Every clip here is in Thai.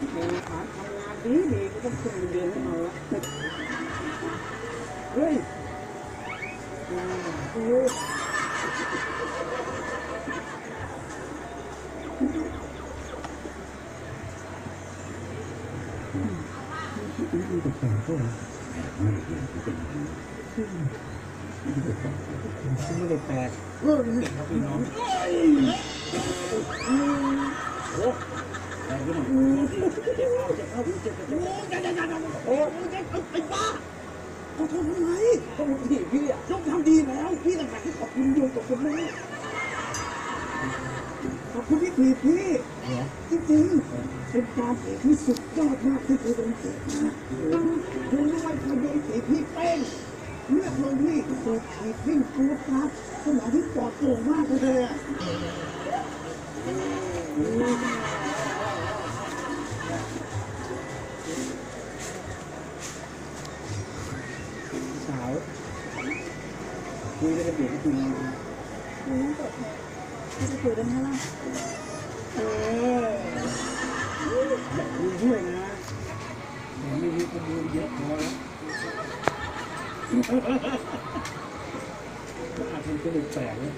มีฐานทำงานดีดีก็ต้องขึ้นเงินเดือนให้เราละเฮ้ยอืมโอ้ยนี่แปลกๆก็เหรอแปลกมากเลยที่เป็นอย่างนี้นี่แปลกซึ่งไม่ได้แปลกๆเออนี่ครับพี่น้องโอ้ แปลกก็หน่อยเจ็บเอาเจ็บเอาเจ็บเอาเจ็บเอาอย่าอย่าอย่าอย่าโอ้ไอ้บ้าขอโทษทำไมต้องพี่พี่อะยกทำดีแล้ว พี่ต่างหากที่ขอบคุณโยมขอบคุณแม่ขอบคุณพี่ผีพี่เหรอจริงๆเป็นการที่สุดยอดมากที่เคยเป็นเอกนะโดยไม่ว่าจะโดนผีพี่เป้งเลือกลงที่สูบผีวิ่งฟูครับสมองที่ปลอดโปร่งมากเลยอะ คุยแล้วจะเปลี่นี่คุยงานหนูต้องกดให้จะคุยกันไหมล่ะเอออยากคุยด้วยนะผมไม่มีคนดูเยอะพอแล้วอาจจะเป็นแปลกนะ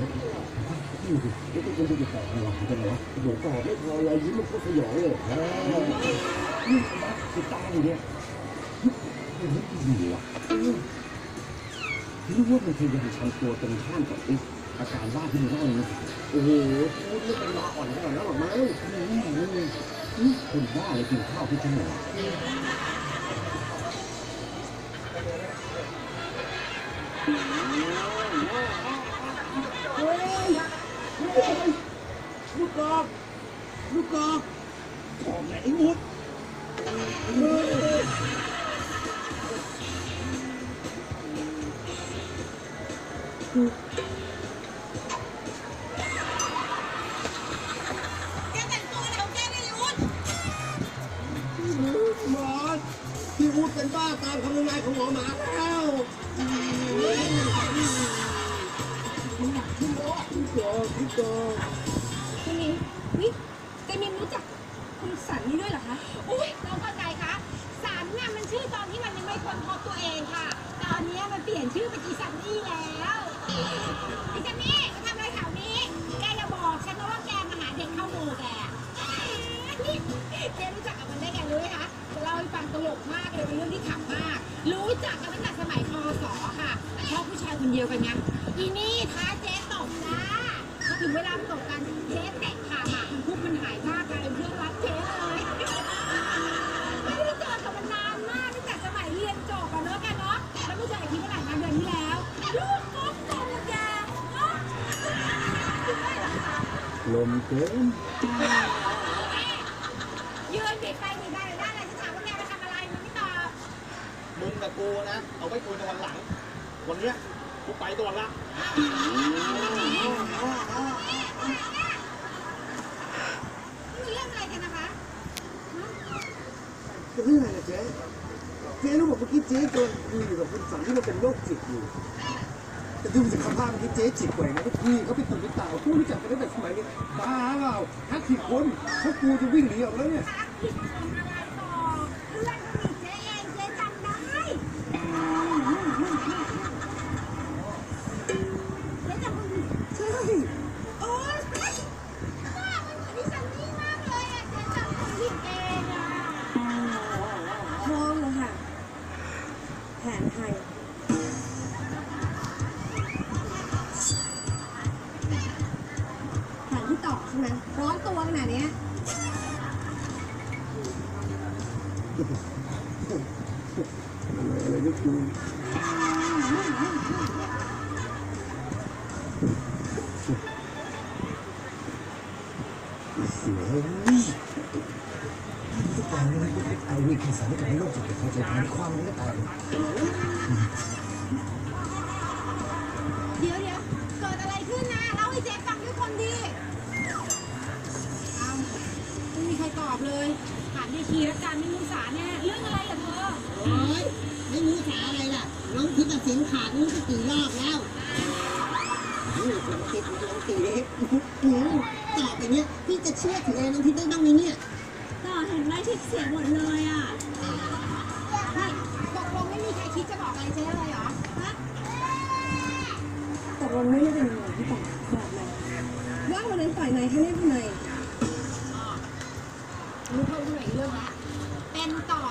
นี่คือนี่คือคนที่จะตอบอะไรกันเหรอเดี๋ยวตอไม่พออะไรยิ้มมันก็สยองเลยนี่บ้าคือตาอยู่เนี่ยมันไม่ดีว่ะรู้ว่ามันพยายามทำตัวตรงข้ามกับไอ้อาการบ้าที่มันเล่าเนี่ยโอ้โหพูดไม่องเป็นลาอ่อนขนาดนั้นหรอกมั้งคนบ้าเลยกินข้าวที่ชั้นหนเฮ้ยเฮ้ย ลูกกอกลูกกอกของไหนมุดเฮ้ยแกแต่งตัวอะไรของแกเนี่ยยุทธหมอพี่วุฒิเป็นบ้าตามคำทำนายของหมอหมา กอกคุณมินนี่แกมินรู้จักคุณสันนี่ด้วยเหรอคะ อุ้ยน้องเข้าใจคะสันน่ะมันชื่อตอนที่มันยังไม่ค้นพบตัวเองค่ะ ตอนนี้มันเปลี่ยนชื่อเป็นอีซันนี่แล้วอีซันนี่มาทำอะไรแถวนี้ แกอย่าบอกฉันนะว่าแกมาหาเด็กเข้าหมู่แกแกรู้จักกับมันได้ไงรู้ไหมคะจะเล่าให้ฟังตลกมากเลยเป็นเรื่องที่ขำมาก รู้จักกันตั้งแต่สมัยคศค่ะชอบผู้ชายคนเดียวกันไงอีนี่ท้าเจ๊ ถึงเวลาตบกันเจ๊เตะขาหมากมันพุกมันหายท่ากลายเป็นเพื่อนรักเจ๊เลยไม่ได้เจอกับมันนานมากตั้งแต่สมัยเรียนจบอะเนอะแกเนาะแล้วไม่เจออีกทีเมื่อไหร่นะเดือนที่แล้วลูกนกตรงแกเนาะลมเกินยืนปิดไฟปิดไฟอยู่ด้านไหนจะถามว่าแกมาทำอะไรมันไม่ตอบมึงกับกูนะ เอาไว้คุยในวันหลัง วันเนี้ยกูไปก่อนละ มีเรื่องอะไรกันนะคะ จะเรื่องอะไรนะเจ๊เจ๊ รู้บอกเมื่อกี้เจ๊โดนคุยอยู่กับคุณสันที่มันเป็นโรคจิตอยู่ แต่ดูจากสภาพเมื่อกี้เจ๊จิตกว่านะทุกทีเขาไปตุ่มเปเต่าคู่รู้จักกันตั้งแต่สมัยนี้บ้าเปล่าทักผิดคนเขากูจะวิ่งหนีออกแล้วเนี่ย แผนไทยแผนที่ต่อใช่ไหมร้อนตัวขนาดเนี้ยอะไรก็คือ ทุกอย่างนี้มันเป็นไอวีคือสารกับโรคจิตเขาจะทำความรู้ตายเดียวเดี๋ยวเกิดอะไรขึ้นนะเล่าให้เจ๊ฟังด้วคนดีเอไม่มีใครตอบเลยถามยายคีและการไม่รู้สาแน่เรื่องอะไรอะเธอโอ้ยไม่รู้อะไรล่ะน้องพิษตัดสิขาดนี่จกี่อบแล้วนี่ลองคิดลองตีเชื่อถืออะไรน้องทิพย์ได้บ้างไหมเนี่ยต่อเห็นไหมทิพย์เสียหมดเลยอะนี่ตกลงไม่มีใครคิดจะบอกอะไรเจ๊เลยเหรอฮะตกลงไม่ได้เป็นยังไงพี่ต่อบอกเลยว่าวันนั้นปล่อยนายแค่เล่นทำไมรู้เพิ่มขึ้นอีกเรื่องละเป็นต่อ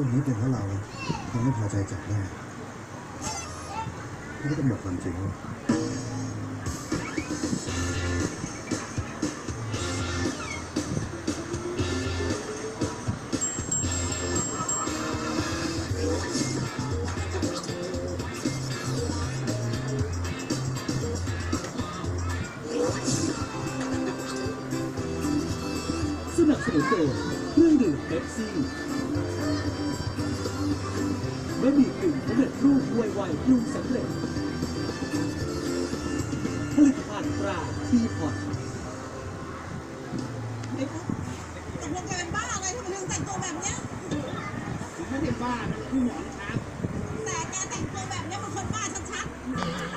เรื่องนี้เป็นเพราะเรายังไม่พอใจจับได้พี่ก็ต้องบอกความจริงว่าสนับสนุนโดยเครื่องดื่มเป๊ปซี่ บะหมี่กึ่งสำเร็จรูปไวๆปรุงสำเร็จผลิตภัณฑ์ตราทีพอร์ต